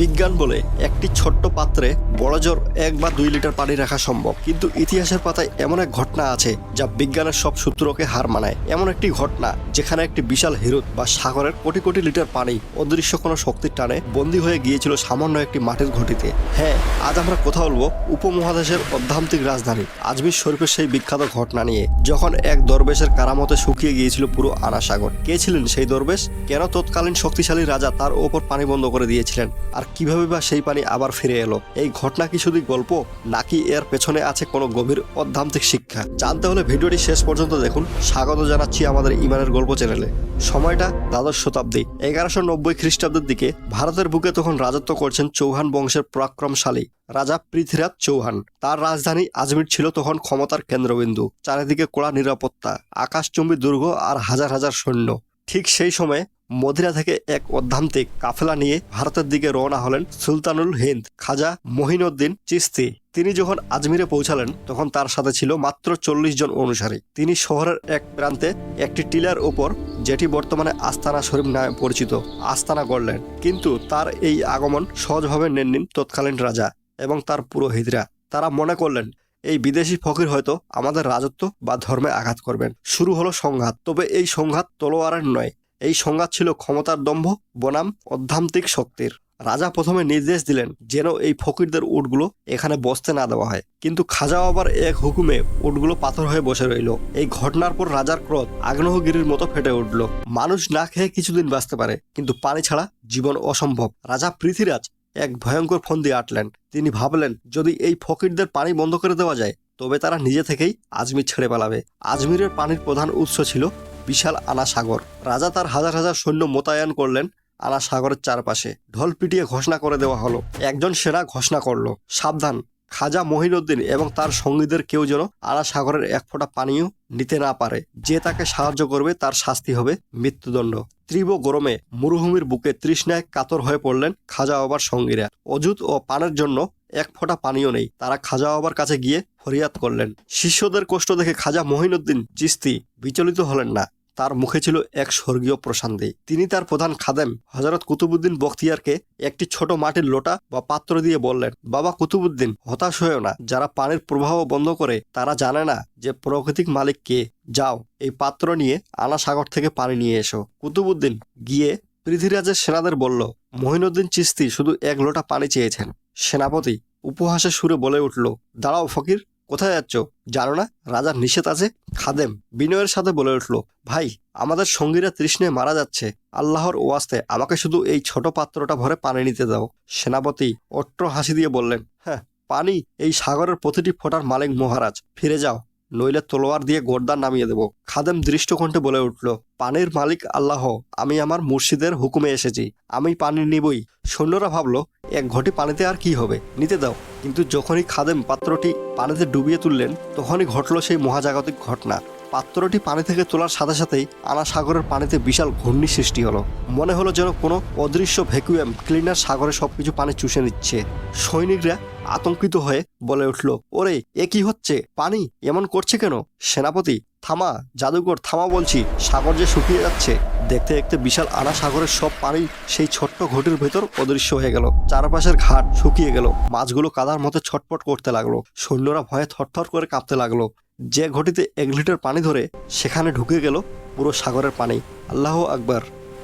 বিজ্ঞান বলে একটি ছোট্ট পাত্রে বড় জোর এক বা দুই লিটার পানি রাখা সম্ভব। কিন্তু ইতিহাসের পাতায় এমন এক ঘটনা আছে যা বিজ্ঞানের সব সূত্রকে হার মানায়। এমন একটি ঘটনা যেখানে একটি বিশাল হিরুদ বা সাগরের কোটি কোটি লিটার পানি অদৃশ্য কোনো শক্তির টানে বন্দী হয়ে গিয়েছিল সামান্য একটি মাটির ঘটিতে। হ্যাঁ আজ আমরা কথা বলব উপমহাদেশের অধ্যান্তিক রাজধানী, আজমির শরীফের সেই বিখ্যাত ঘটনা নিয়ে, যখন এক দরবেশের কারামতে শুকিয়ে গিয়েছিল পুরো আনা সাগর কে ছিলেন সেই দরবেশ? কেন তৎকালীন শক্তিশালী রাজা তার ওপর পানি বন্ধ করে দিয়েছিলেন? আর কীভাবে বা সেই পানি আবার ফিরে এলো? এই ঘটনা কি শুধু গল্প, নাকি এর পেছনে আছে কোনো গভীর অধ্যান্তিক শিক্ষা? জানতে হলে ভিডিওটি শেষ পর্যন্ত দেখুন। স্বাগত জানাচ্ছি আমাদের ইমানের গল্প চ্যানেলে। সময়টা দ্বাদশ শতাব্দী, এগারোশো নব্বই খ্রিস্টাব্দের দিকে। ভারতের বুকে তখন রাজত্ব করছেন চৌহান বংশের পরাক্রমশালী রাজা পৃথ্বীরাজ চৌহান। তার রাজধানী আজমির ছিল তখন ক্ষমতার কেন্দ্রবিন্দু, চারিদিকে কড়া নিরাপত্তা, আকাশচুম্বী দুর্গ আর হাজার হাজার সৈন্য। ঠিক সেই সময়ে মদিরা থেকে এক অধ্যান্তিক কাফেলা নিয়ে ভারতের দিকে রওনা হলেন সুলতানুল হিন্দ খাজা মহিনুদ্দিন চিস্তি। তিনি যখন আজমিরে পৌঁছালেন, তখন তার সাথে ছিল মাত্র চল্লিশ জন অনুসারী। তিনি শহরের এক প্রান্তে একটি টিলার ওপর যেটি বর্তমানে আস্তানা শরীফ নামে পরিচিত, আস্তানা গড়লেন। কিন্তু তার এই আগমন সহজভাবে নেননি তৎকালীন রাজা এবং তার পুরোহিতরা। তারা মনে করলেন এই বিদেশি ফকির হয়তো আমাদের রাজত্ব বা ধর্মে আঘাত করবেন। শুরু হলো সংঘাত, তবে এই সংঘাত তলোয়ারের নয়। এই সংঘাত ছিল ক্ষমতার দম্ভ, বনাম, অধ্যান্তিক শক্তির। রাজা প্রথমে নির্দেশ দিলেন যেন এই ফকিরদের উটগুলো এখানে বসতে না দেওয়া হয়। কিন্তু খাজা আবার এক হুকুমে উটগুলো পাথর হয়ে বসে রইল। এই ঘটনার পর রাজার ক্রোধ আগ্নেয়গিরির মতো ফেটে উঠল। মানুষ না খেয়ে কিছুদিন বাঁচতে পারে, কিন্তু পানি ছাড়া জীবন অসম্ভব। রাজা পৃথ্বীরাজ এক ভয়ঙ্কর ফন্দি আটলেন। তিনি ভাবলেন, যদি এই ফকিরদের পানি বন্ধ করে দেওয়া যায়, তবে তারা নিজে থেকেই আজমির ছেড়ে পালাবে। আজমিরের পানির প্রধান উৎস ছিল বিশাল আনা সাগর রাজা তার হাজার হাজার সৈন্য মোতায়েন করলেন আনা সাগরের চারপাশে। ঢোল পিটিয়ে ঘোষণা করে দেওয়া হলো। একজন সেরা ঘোষণা করল, সাবধান খাজা মহিনুদ্দিন এবং তার সঙ্গীদের কেউ যেন আনা সাগরের এক ফোঁটা পানীয় নিতে না পারে। যে তাকে সাহায্য করবে, তার শাস্তি হবে মৃত্যুদণ্ড। তীব্র গরমে মরুভূমির বুকে তৃষ্ণায় কাতর হয়ে পড়লেন খাজা বাবার সঙ্গীরা। অজুত ও পানের জন্য এক ফোঁটা পানীয় নেই। তারা খাজা বাবার কাছে গিয়ে ফরিয়াদ করলেন। শিষ্যদের কষ্ট দেখে খাজা মহিনুদ্দিন চিস্তি, বিচলিত হলেন না। তার মুখে ছিল এক স্বর্গীয় প্রশান্তি। তিনি তার প্রধান খাদেম হজরত কুতুবুদ্দিন বখতিয়ারকে একটি ছোট মাটির লোটা বা পাত্র দিয়ে বললেন, বাবা কুতুবুদ্দিন হতাশ হয়েও না। যারা পানির প্রবাহ বন্ধ করে, তারা জানে না যে প্রকৃতিক মালিক কে। যাও, এই পাত্র নিয়ে আনা সাগর থেকে পানি নিয়ে এসো। কুতুবুদ্দিন গিয়ে পৃথ্বীরাজের সেনাদের বলল, মহিনুদ্দিন চিস্তি শুধু এক লোটা পানি চেয়েছেন। সেনাপতি উপহাসের সুরে বলে উঠল, দাঁড়াও ফকির কোথায় যাচ্ছ? জানো না, রাজার নিষেধ আছে? খাদেম বিনয়ের সাথে বলে উঠল, ভাই, আমাদের সঙ্গীরা তৃষ্ণে মারা যাচ্ছে। আল্লাহর ওয়াস্তে আমাকে শুধু এই ছোট পাত্রটা ভরে পানি নিতে দাও। সেনাপতি অট্ট হাসি দিয়ে বললেন হ্যাঁ পানি এই সাগরের প্রতিটি ফোটার মালিক মহারাজ। ফিরে যাও। নইলে তলোয়ার দিয়ে গোর্দান নামিয়ে দেব। খাদেম দৃষ্টকণ্ঠে বলে উঠল, পানির মালিক আল্লাহ, আমি আমার মুর্শিদের হুকুমে এসেছি। আমি পানি নিবই। সৈন্যরা ভাবল, এক ঘটি পানিতে আর কি হবে? নিতে দাও। কিন্তু যখনই খাদেম পাত্রটি পানিতে ডুবিয়ে তুললেন, তখনই ঘটল সেই মহাজাগতিক ঘটনা। পাত্রটি পানি থেকে তোলার সাথে সাথেই আনা সাগরের পানিতে বিশাল ঘূর্ণি সৃষ্টি হলো। মনে হলো যেন কোনো অদৃশ্য ভ্যাকুয়াম ক্লিনার সাগরে সবকিছু পানি চুষে নিচ্ছে। সৈনিকরা আতঙ্কিত হয়ে বলে উঠল, ওরে, এ কি হচ্ছে? পানি এমন করছে কেন? সেনাপতি, থামা, জাদুকর, থামা বলছি, সাগর যে শুকিয়ে যাচ্ছে। দেখতে দেখতে বিশাল আনা সাগরের সব পানি সেই ছোট্ট ঘটির ভেতর অদৃশ্য হয়ে গেল। চারপাশের ঘাট শুকিয়ে গেল। মাছগুলো কাদার মতো ছটপট করতে লাগল। সৈন্যরা ভয়ে থরথর করে কাঁপতে লাগল। যে ঘটিতে এক লিটার পানি ধরে সেখানে ঢুকে গেল পুরো সাগরের পানি। আল্লাহ আকবার।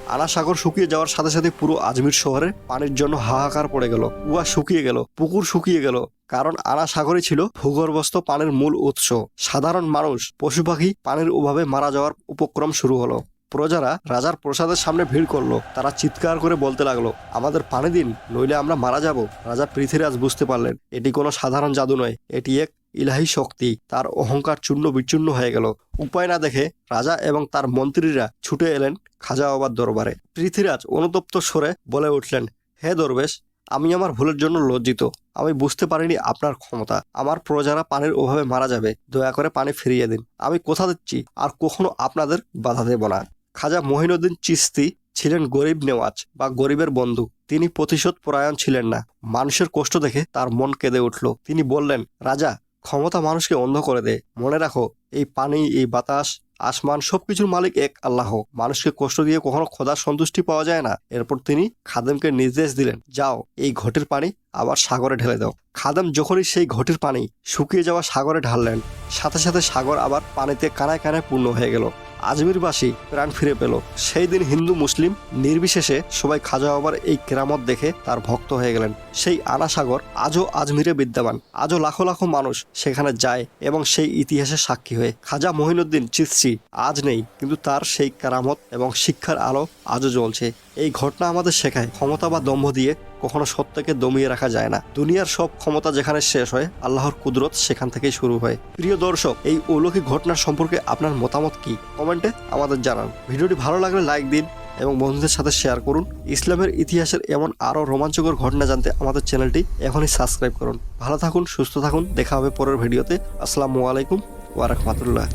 আনা সাগর শুকিয়ে যাওয়ার সাথে সাথে পুরো আজমির শহরে পানির জন্য হাহাকার পড়ে গেল। কুয়া শুকিয়ে গেল, পুকুর শুকিয়ে গেল, কারণ আনা সাগরই ছিল ভূগর্ভস্থ পানির মূল উৎস। সাধারণ মানুষ, পশু পাখি পানির অভাবে মারা যাওয়ার উপক্রম শুরু হলো। প্রজারা রাজার প্রসাদের সামনে ভিড় করল, তারা চিৎকার করে বলতে লাগল, আমাদের পানি দিন, নইলে আমরা মারা যাব। রাজা পৃথ্বীরাজ বুঝতে পারলেন, এটি কোনো সাধারণ জাদু নয়, এটি এক ইলাহি শক্তি, তার অহংকার চূর্ণ বিচূর্ণ হয়ে গেল। উপায় না দেখে রাজা এবং তার মন্ত্রীরা ছুটে এলেন খাজা বাবার দরবারে। পৃথ্বীরাজ অনুতপ্ত স্বরে বলে উঠলেন, হে দরবেশ, আমি আমার ভুলের জন্য লজ্জিত। আমি বুঝতে পারিনি আপনার ক্ষমতা। আমার প্রজারা পানির অভাবে মারা যাবে। দয়া করে পানি ফিরিয়ে দিন। আমি কথা দিচ্ছি, আর কখনো আপনাদের বাধা দেব না। খাজা মহিনুদ্দিন চিস্তি ছিলেন গরিব নেওয়াজ বা গরিবের বন্ধু। তিনি প্রতিশোধ পরায়ণ ছিলেন না। মানুষের কষ্ট দেখে তার মন কেঁদে উঠল। তিনি বললেন, রাজা ক্ষমতা মানুষকে অন্ধ করে দেয়। মনে রাখো, এই পানি, এই বাতাস, আসমান, সবকিছুর মালিক এক আল্লাহ। মানুষকে কষ্ট দিয়ে কখনো খোদার সন্তুষ্টি পাওয়া যায় না। এরপর তিনি খাদেমকে নির্দেশ দিলেন, যাও, এই ঘটের পানি আবার সাগরে ঢেলে দাও। খাদেম যখনই সেই ঘটির পানি শুকিয়ে যাওয়া সাগরে ঢাললেন, সাথে সাথে সাগর আবার পানিতে কানায় কানায় পূর্ণ হয়ে গেল। আজমিরবাসী প্রাণ ফিরে পেল। সেই দিন হিন্দু মুসলিম নির্বিশেষে সবাই খাজা বাবার এই কেরামত দেখে তার ভক্ত হয়ে গেলেন। সেই আনাসাগর আজও আজমিরে বিদ্যমান, আজও লাখো লাখো মানুষ সেখানে যায় এবং সেই ইতিহাসে সাক্ষী হয়ে খাজা মহিনুদ্দিন চিস্তি আজ নেই, কিন্তু তার সেই কেরামত এবং শিক্ষার আলো আজও জ্বলছে। এই ঘটনা আমাদের শেখায়, ক্ষমতা বা দম্ভ দিয়ে কখনো সত্যকে দমিয়ে রাখা যায় না। দুনিয়ার সব ক্ষমতা যেখানে শেষ হয়, আল্লাহর কুদরত সেখান থেকেই শুরু হয়। প্রিয় দর্শক, এই অলৌকিক ঘটনার সম্পর্কে আপনার মতামত কি? কমেন্টে আমাদের জানান। ভিডিওটি ভালো লাগলে লাইক দিন এবং বন্ধুদের সাথে শেয়ার করুন। ইসলামের ইতিহাসের এমন আরও রোমাঞ্চকর ঘটনা জানতে আমাদের চ্যানেলটি এখনই সাবস্ক্রাইব করুন। ভালো থাকুন, সুস্থ থাকুন। দেখা হবে পরের ভিডিওতে। আসসালামু আলাইকুম ওয়া রাহমাতুল্লাহ।